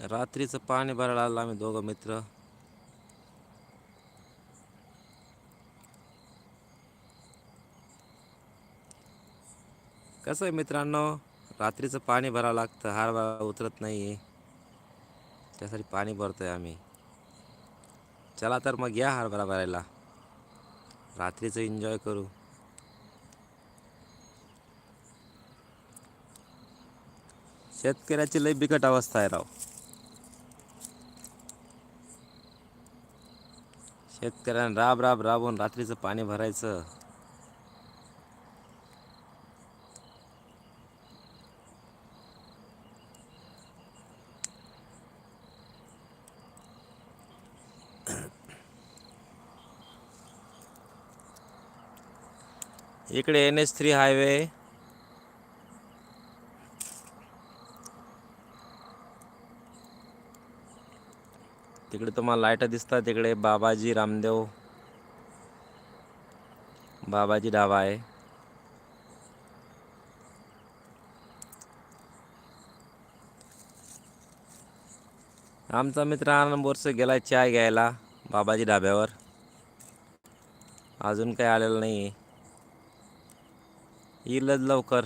रात्रीचं पाणी भरायला आलो आम्ही दोघं मित्र. कसं आहे मित्रांनो रात्रीचं पाणी भरावं लागतं हार उतरत नाही त्यासाठी पाणी भरतोय आम्ही. चला तर मग या हरभरा भरायला. रात्रीचं एन्जॉय करू. शेतकऱ्याची लई बिकट अवस्था आहे राव. शेतकऱ्यांना राब राब राबून रात्रीचं पाणी भरायचं. इकडे एन एच थ्री हायवे तिकडे तुम्हाला लाइट दिसतात. तिकडे बाबाजी रामदेव बाबाजी ढाबा आहे. आमचा मित्र आनंद बोरसे गेलाय चाय घ्यायला बाबाजी ढाब्यावर. अजून काही आलेलं नाही आहे येईलच लवकर.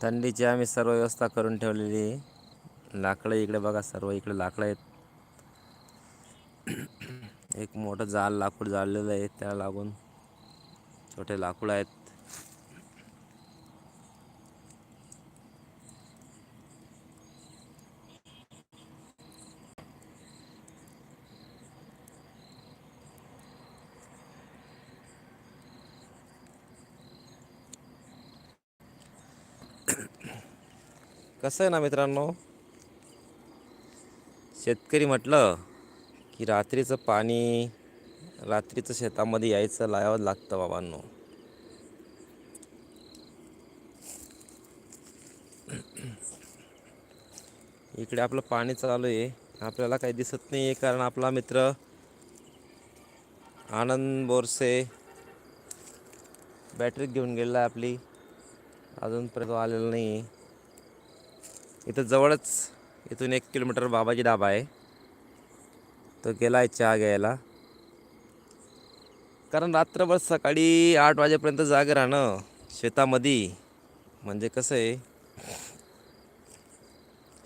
थंडीची आम्ही सर्व व्यवस्था करून ठेवलेली आहे. लाकडं इकडे बघा सर्व इकडे लाकडं आहेत. एक मोठं जाळ लाकूड जाळलेलं आहे त्याला लागून छोटे लाकूड आहेत. कसं आहे ना मित्रांनो? शेतकरी म्हटलं की रात्रीचं पाणी रात्रीचं शेतामध्ये यायचं लावावं लागतं बाबांनो. इकडे आपलं पाणी चालू आहे. आपल्याला काही दिसत नाही आहे कारण आपला मित्र आनंद बोरसे बॅटरी घेऊन गेलेला आहे आपली. अजूनपर्यंत आलेला नाही आहे. इथं जवळच इथून एक किलोमीटर बाबाजी ढाबा आहे. तो गेला आहे चहा घ्यायला. कारण रात्रभर सकाळी आठ वाजेपर्यंत जागे राहणं शेतामध्ये म्हणजे कसं आहे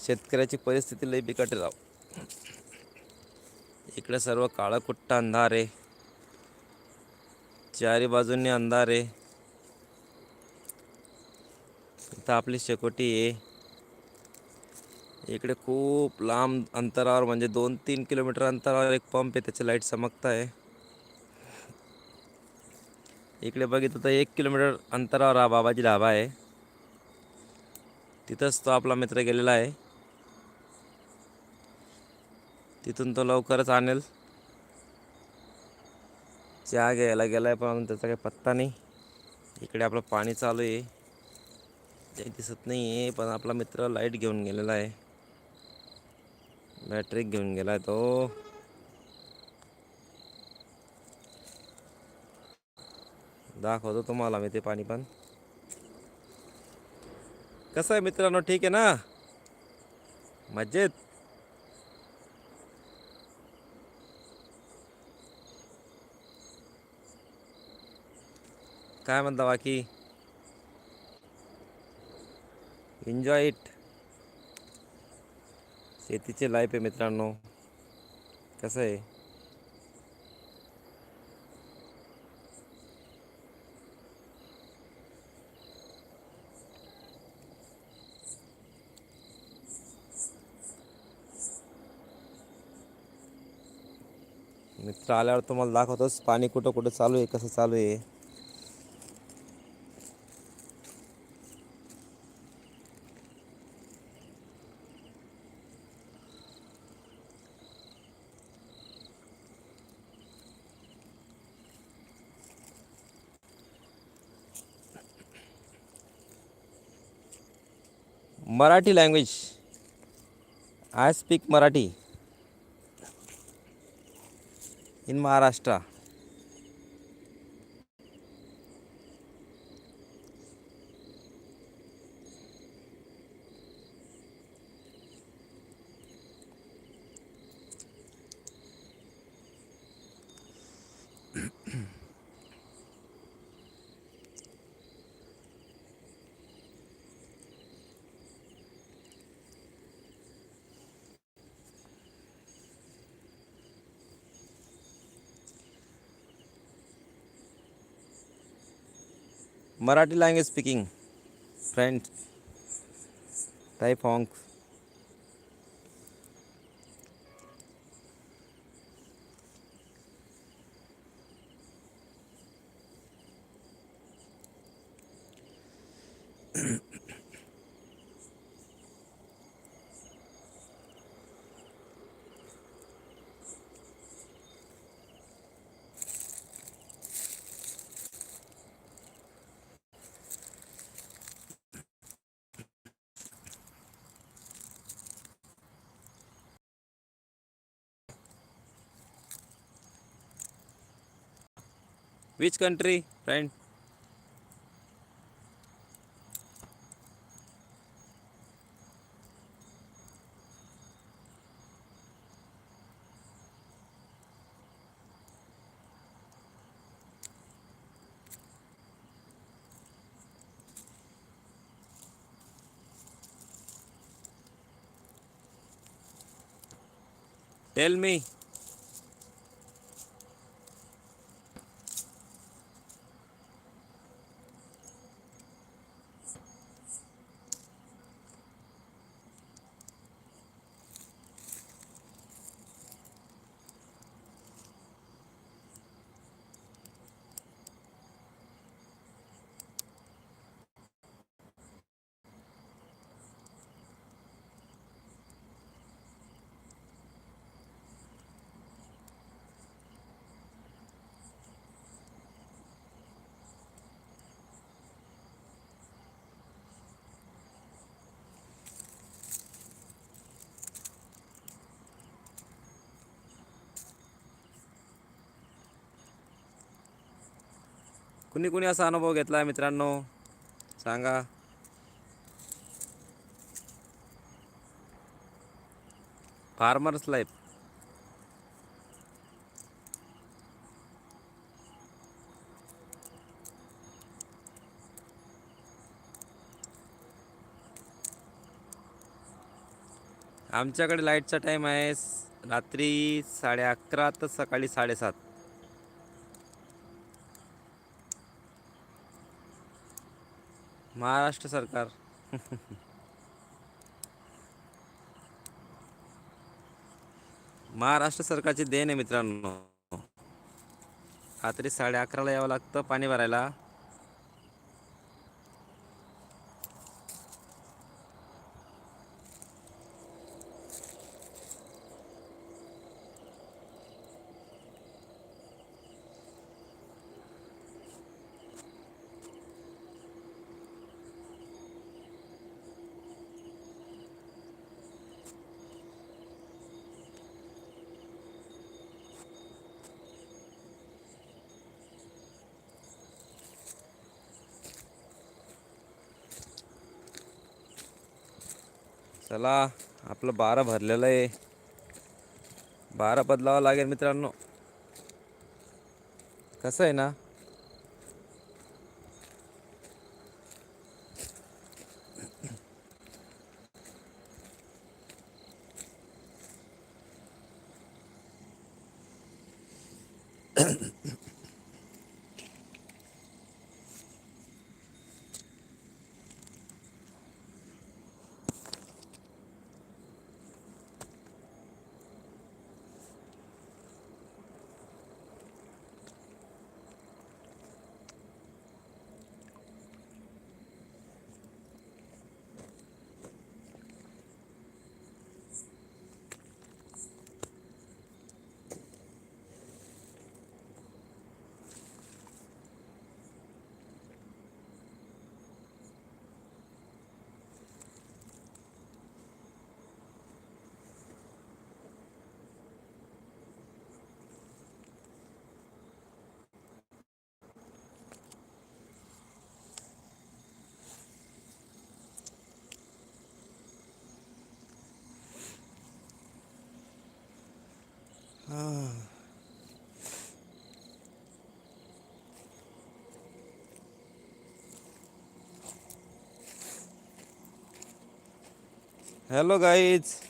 शेतकऱ्याची परिस्थिती लई बिकट राव. इकडे सर्व काळं अंधार आहे. चारी बाजूंनी अंधार आहे. इथं आपली शेकोटी आहे. इकडे खूप लांब अंतरावर म्हणजे दोन तीन किलोमीटर अंतरावर एक पंप आहे त्याची लाइट चमकत आहे इकडे बघितलं तर एक किलोमीटर अंतरावर हा बाबाजी ढाबा आहे. तिथंच तो आपला मित्र गेलेला आहे. तिथून तो लवकरच आणेल. चहा घ्यायला गेला आहे पण त्याचा काही पत्ता नाही. इकडे आपलं पाणी चालू आहे. काही दिसत नाही आहे पण आपला मित्र लाइट घेऊन गेलेला आहे. बॅटरी घेऊन गेलाय तो. दाखवतो तुम्हाला मी ते पाणी पण. कसं आहे मित्रांनो ठीक आहे ना? मजेत? काय म्हणता बाकी? एन्जॉय इट शेतीचे लाईफ आहे मित्रांनो. कसं आहे? मित्र आल्यावर तुम्हाला दाखवतोच पाणी कुठं कुठं चालू आहे कसं चालू आहे. Marathi language I speak Marathi. In Maharashtra Marathi language speaking friend type हॉंग्स Which country, friend? Tell me. कुणी कुणी असा अनुभव घेतला आहे मित्रांनो? सांगा. Farmers life. आमच्याकडे लाईटचा टाईम आहे रात्री साडे अकरा तर सकाळी साडेसात. महाराष्ट्र सरकार. महाराष्ट्र सरकारची देण आहे मित्रांनो. रात्री साडे अकराला यावं लागतं पाणी भरायला. चला आपलं बारा भरलेलं आहे. बारा बदलावं लागेल मित्रांनो. कसं आहे ना? Hello guys.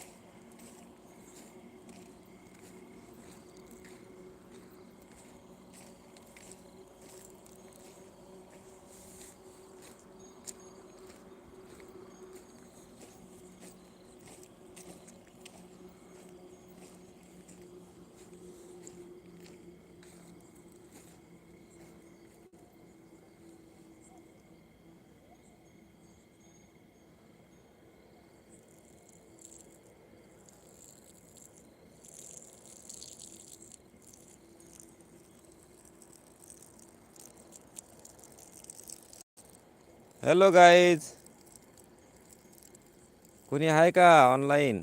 हॅलो गाइज़ कोणी है का ऑनलाइन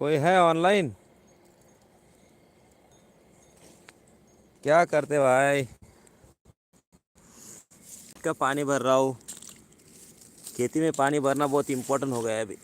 कोई है ऑनलाइन क्या करते भाई का पानी भर रहा हूँ खेती में पानी भरना बहुत इम्पोर्टेंट हो गया है अभी